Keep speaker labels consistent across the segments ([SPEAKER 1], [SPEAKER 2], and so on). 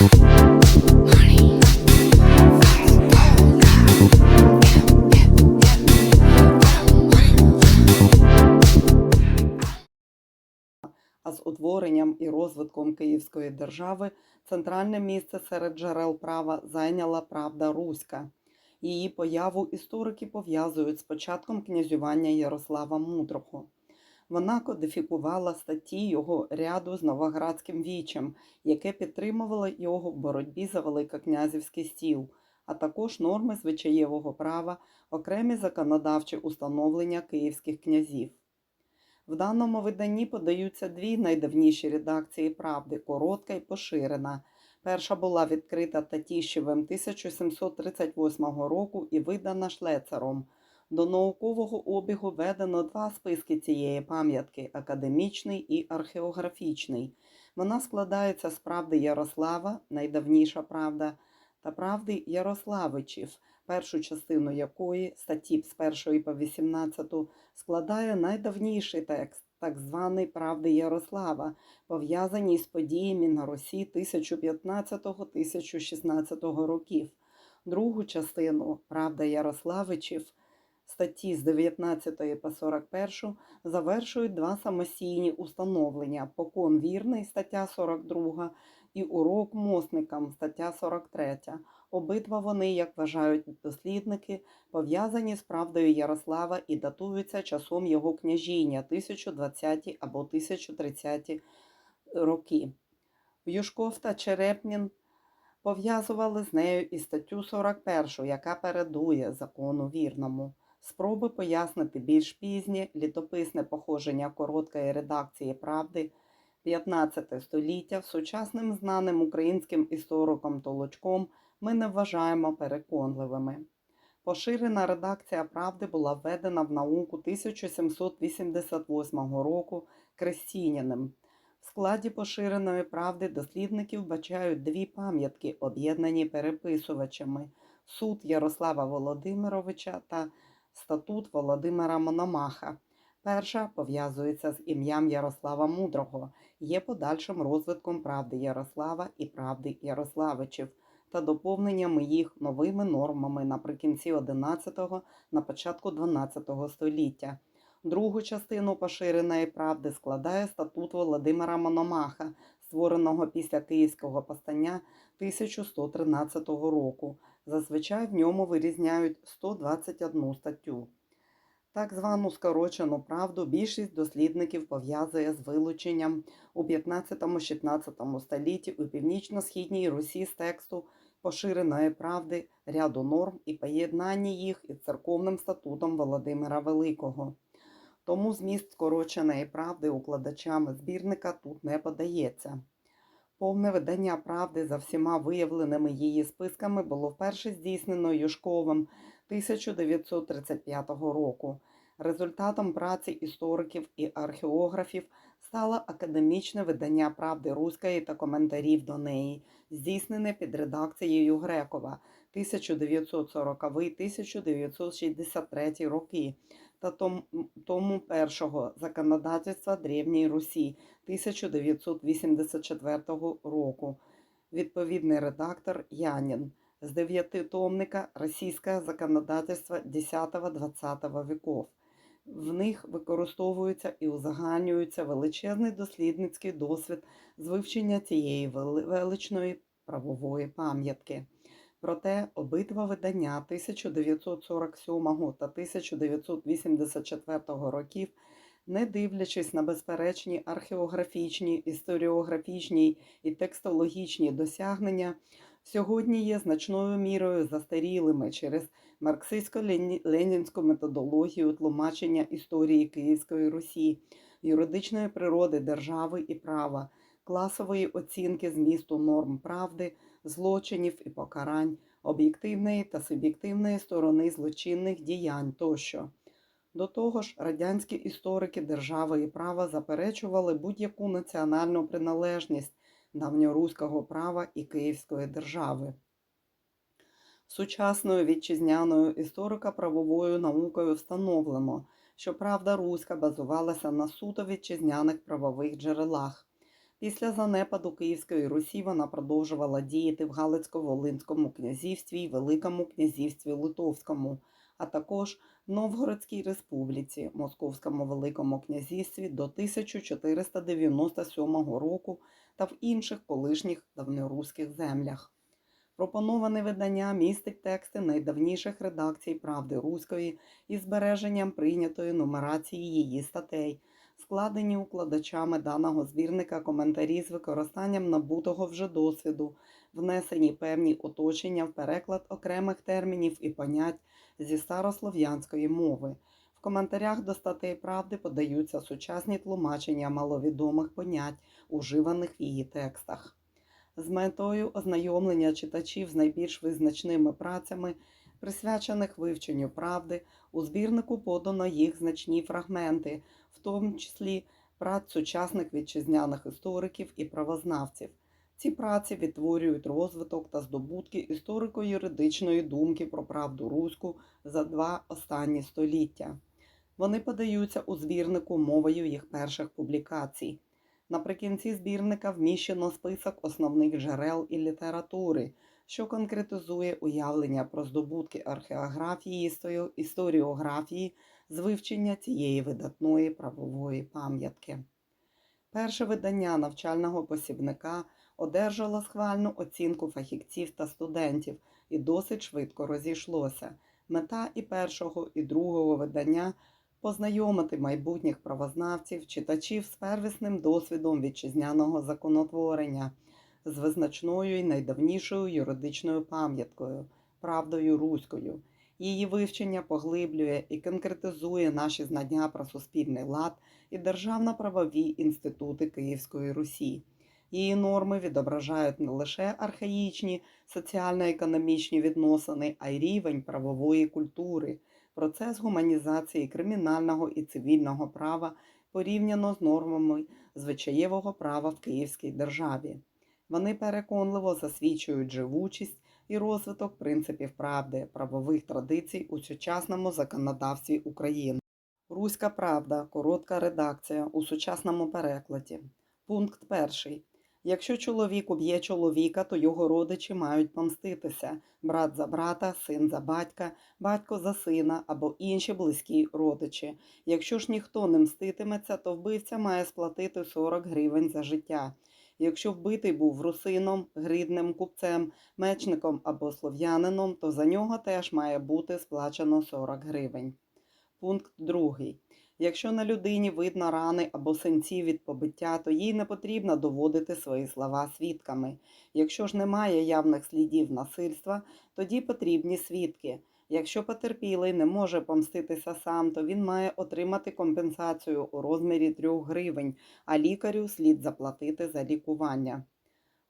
[SPEAKER 1] а з утворенням і розвитком Київської держави центральне місце серед джерел права зайняла правда Руська. Її появу історики пов'язують з початком князювання Ярослава Мудрого. Вона кодифікувала статті його ряду з Новоградським вічем, яке підтримувало його в боротьбі за великокнязівський стіл, а також норми звичаєвого права, окремі законодавчі установлення київських князів. В даному виданні подаються дві найдавніші редакції правди коротка і поширена. Перша була відкрита Татіщевим 1738 року і видана Шлецером. До наукового обігу введено два списки цієї пам'ятки академічний і археографічний. Вона складається з правди Ярослава, найдавніша правда, та правди Ярославичів, першу частину якої статті з 1 по 18 складає найдавніший текст, так званий Правди Ярослава, пов'язані з подіями на Русі 1015-1016 років. Другу частину Правда Ярославичів статті з 19 по 41 завершують два самостійні установлення Покон вірний стаття 42 і Урок мосникам стаття 43. Обидва вони, як вважають дослідники, пов'язані з правдою Ярослава і датуються часом його княжіння 1020 або 1030 роки. Юшков та Черепнін пов'язували з нею і статтю 41, яка передує закону вірному. Спроби пояснити більш пізнє літописне походження короткої редакції правди 15 століття сучасним знаним українським істориком Толочком ми не вважаємо переконливими. Поширена редакція правди була введена в науку 1788 року Крестіняним. В складі поширеної правди дослідники вбачають дві пам'ятки, об'єднані переписувачами суд Ярослава Володимировича та статут Володимира Мономаха. Перша пов'язується з ім'ям Ярослава Мудрого, є подальшим розвитком правди Ярослава і правди Ярославичів та доповненнями їх новими нормами наприкінці 11-го, на початку 12 століття. Другу частину поширеної правди складає статут Володимира Мономаха, створеного після Київського повстання 1113 року. Зазвичай в ньому вирізняють 121 статтю. Так звану скорочену правду більшість дослідників пов'язує з вилученням у 15-16 столітті у північно-східній Русі з тексту поширеної правди ряду норм і поєднання їх із церковним статутом Володимира Великого. Тому зміст скороченої правди укладачами збірника тут не подається. Повне видання правди за всіма виявленими її списками було вперше здійснено Юшковим 1935 року. Результатом праці істориків і археографів стало академічне видання правди руської та коментарів до неї, здійснене під редакцією Грекова 1940-1963 роки та тому першого законодавства Древньої Русі 1984 року. Відповідний редактор Янін з дев'ятитомника Російське законодательство 10-20 веков. В них використовується і узагальнюється величезний дослідницький досвід з вивчення цієї величної правової пам'ятки. Проте обидва видання 1947 та 1984 років, не дивлячись на безперечні археографічні, історіографічні і текстологічні досягнення, сьогодні є значною мірою застарілими через марксистсько-ленінську методологію тлумачення історії Київської Русі, юридичної природи держави і права, класової оцінки змісту норм правди, злочинів і покарань, об'єктивної та суб'єктивної сторони злочинних діянь тощо. До того ж, радянські історики держави і права заперечували будь-яку національну приналежність давньоруського права і Київської держави. Сучасною вітчизняною історико-правовою наукою встановлено, що правда руська базувалася на суто вітчизняних правових джерелах. Після занепаду Київської Русі вона продовжувала діяти в Галицько-Волинському князівстві і Великому князівстві Литовському, а також Новгородській республіці, Московському Великому князівстві до 1497 року та в інших колишніх давньоруських землях. Пропоноване видання містить тексти найдавніших редакцій правди руської із збереженням прийнятої нумерації її статей, складені укладачами даного збірника коментарі з використанням набутого вже досвіду, внесені певні уточнення в переклад окремих термінів і понять зі старослов'янської мови. В коментарях до статей правди подаються сучасні тлумачення маловідомих понять, уживаних в її текстах. З метою ознайомлення читачів з найбільш визначними працями, присвячених вивченню правди, у збірнику подано їх значні фрагменти, в тому числі праць сучасних вітчизняних істориків і правознавців. Ці праці відтворюють розвиток та здобутки історико-юридичної думки про правду руську за два останні століття. Вони подаються у збірнику мовою їх перших публікацій. Наприкінці збірника вміщено список основних джерел і літератури, що конкретизує уявлення про здобутки археографії історіографії з вивчення цієї видатної правової пам'ятки. Перше видання навчального посібника одержало схвальну оцінку фахівців та студентів і досить швидко розійшлося. Мета і першого, і другого видання познайомити майбутніх правознавців, читачів з первісним досвідом вітчизняного законотворення, з визначною і найдавнішою юридичною пам'яткою, правдою руською. Її вивчення поглиблює і конкретизує наші знання про суспільний лад і державно-правові інститути Київської Русі. Її норми відображають не лише архаїчні соціально-економічні відносини, а й рівень правової культури, процес гуманізації кримінального і цивільного права порівняно з нормами звичаєвого права в Київській державі. Вони переконливо засвідчують живучість і розвиток принципів правди, правових традицій у сучасному законодавстві України. Руська правда, коротка редакція у сучасному перекладі. Пункт перший. Якщо чоловік уб'є чоловіка, то його родичі мають помститися брат за брата, син за батька, батько за сина або інші близькі родичі. Якщо ж ніхто не мститиметься, то вбивця має сплатити 40 гривень за життя. Якщо вбитий був русином, гридним купцем, мечником або слов'янином, то за нього теж має бути сплачено 40 гривень. Пункт 2. Якщо на людині видно рани або синці від побиття, то їй не потрібно доводити свої слова свідками. Якщо ж немає явних слідів насильства, тоді потрібні свідки. Якщо потерпілий не може помститися сам, то він має отримати компенсацію у розмірі 3 гривень, а лікарю слід заплатити за лікування.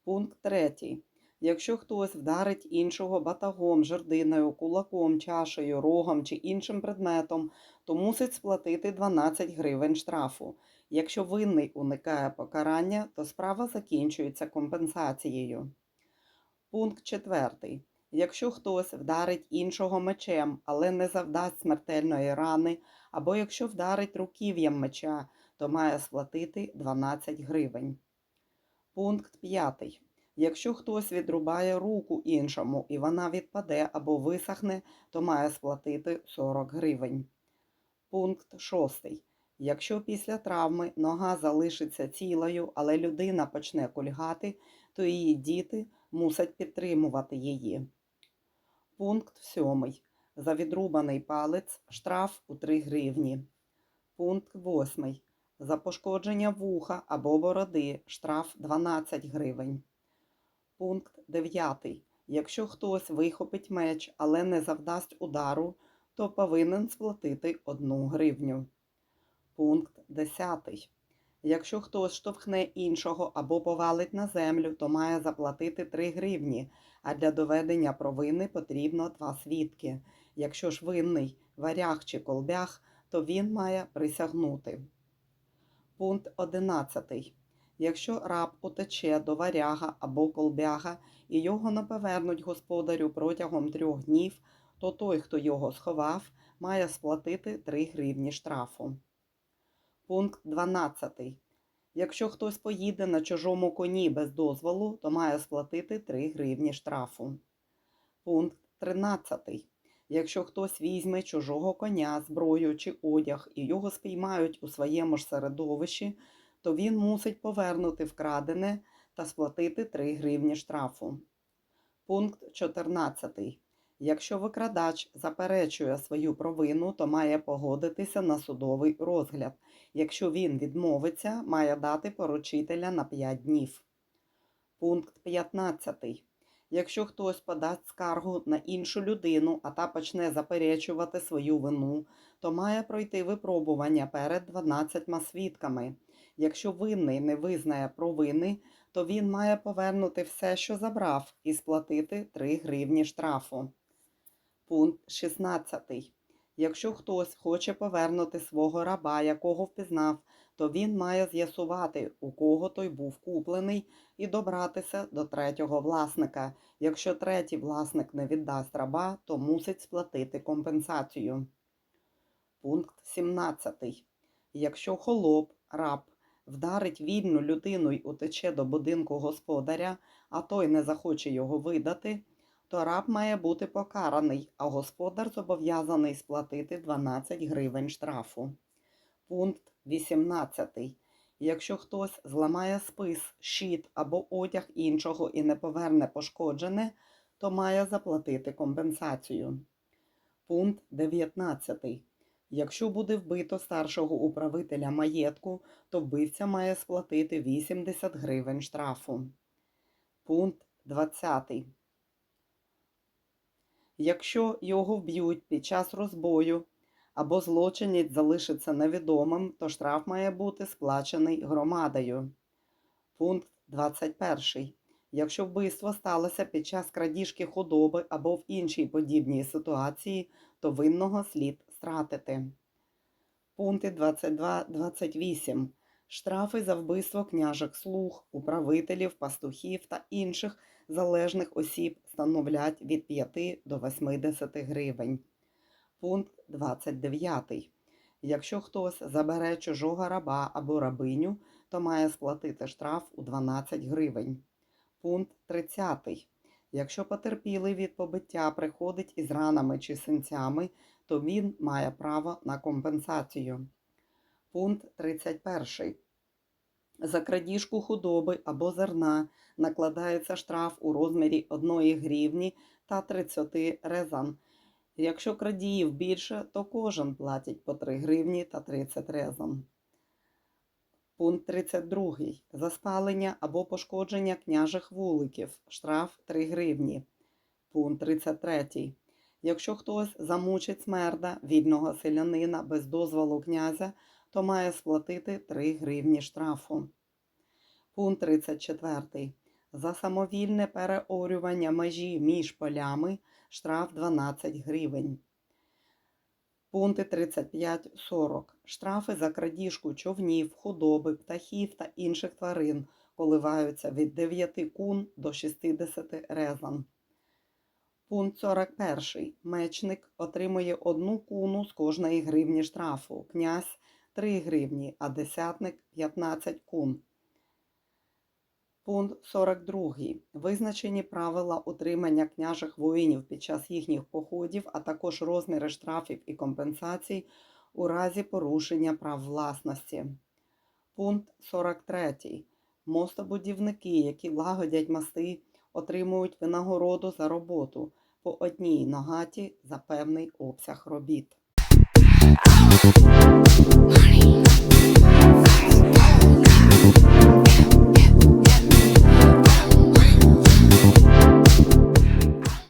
[SPEAKER 1] Пункт 3. Якщо хтось вдарить іншого батагом, жердиною, кулаком, чашею, рогом чи іншим предметом, то мусить сплатити 12 гривень штрафу. Якщо винний уникає покарання, то справа закінчується компенсацією. Пункт 4. Якщо хтось вдарить іншого мечем, але не завдасть смертельної рани, або якщо вдарить руків'ям меча, то має сплатити 12 гривень. Пункт 5. Якщо хтось відрубає руку іншому і вона відпаде або висохне, то має сплатити 40 гривень. Пункт 6. Якщо після травми нога залишиться цілою, але людина почне кульгати, то її діти мусять підтримувати її. Пункт 7. За відрубаний палець штраф у 3 гривні. Пункт 8. За пошкодження вуха або бороди штраф 12 гривень. Пункт 9. Якщо хтось вихопить меч, але не завдасть удару, то повинен сплатити 1 гривню. Пункт 10. Якщо хтось штовхне іншого або повалить на землю, то має заплатити 3 гривні, а для доведення провини потрібно два свідки. Якщо ж винний варяг чи колбяг, то він має присягнути. Пункт 11. Якщо раб утече до варяга або колбяга і його не повернуть господарю протягом трьох днів, то той, хто його сховав, має сплатити 3 гривні штрафу. Пункт 12. Якщо хтось поїде на чужому коні без дозволу, то має сплатити 3 гривні штрафу. Пункт 13. Якщо хтось візьме чужого коня, зброю чи одяг і його спіймають у своєму ж середовищі, то він мусить повернути вкрадене та сплатити 3 гривні штрафу. Пункт 14. Якщо викрадач заперечує свою провину, то має погодитися на судовий розгляд. Якщо він відмовиться, має дати поручителя на 5 днів. Пункт 15. Якщо хтось подасть скаргу на іншу людину, а та почне заперечувати свою вину, то має пройти випробування перед 12 свідками. Якщо винний не визнає провини, то він має повернути все, що забрав, і сплатити 3 гривні штрафу. Пункт 16. Якщо хтось хоче повернути свого раба, якого впізнав, то він має з'ясувати, у кого той був куплений, і добратися до третього власника. Якщо третій власник не віддасть раба, то мусить сплатити компенсацію. Пункт 17. Якщо холоп, раб, вдарить вільну людину й утече до будинку господаря, а той не захоче його видати, то раб має бути покараний, а господар зобов'язаний сплатити 12 гривень штрафу. Пункт 18. Якщо хтось зламає спис, щит або одяг іншого і не поверне пошкоджене, то має заплатити компенсацію. Пункт 19. Якщо буде вбито старшого управителя маєтку, то вбивця має сплатити 80 гривень штрафу. Пункт 20. Якщо його вб'ють під час розбою або злочинець залишиться невідомим, то штраф має бути сплачений громадою. Пункт 21. Якщо вбивство сталося під час крадіжки худоби або в іншій подібній ситуації, то винного слід стратити. Пункти 22-28. Штрафи за вбивство княжих слуг, управителів, пастухів та інших залежних осіб становлять від 5 до 80 гривень. Пункт 29. Якщо хтось забере чужого раба або рабиню, то має сплатити штраф у 12 гривень. Пункт 30. Якщо потерпілий від побиття приходить із ранами чи синцями, то він має право на компенсацію. Пункт 31. За крадіжку худоби або зерна накладається штраф у розмірі 1 гривні та 30 резан. Якщо крадіїв більше, то кожен платить по 3 гривні та 30 резан. Пункт 32. За спалення або пошкодження княжих вуликів. Штраф 3 гривні. Пункт 33. Якщо хтось замучить смерда вільного селянина без дозволу князя, то має сплатити 3 гривні штрафу. Пункт 34. За самовільне переорювання межі між полями штраф 12 гривень. Пункти 35-40. Штрафи за крадіжку човнів, худоби, птахів та інших тварин коливаються від 9 кун до 60 резан. Пункт 41. Мечник отримує одну куну з кожної гривні штрафу, князь 3 гривні, а десятник 15 кун. Пункт 42. Визначені правила утримання княжих воїнів під час їхніх походів, а також розміри штрафів і компенсацій у разі порушення прав власності. Пункт 43. Мостобудівники, які лагодять мости, отримують винагороду за роботу по одній ногаті за певний обсяг робіт. Honey.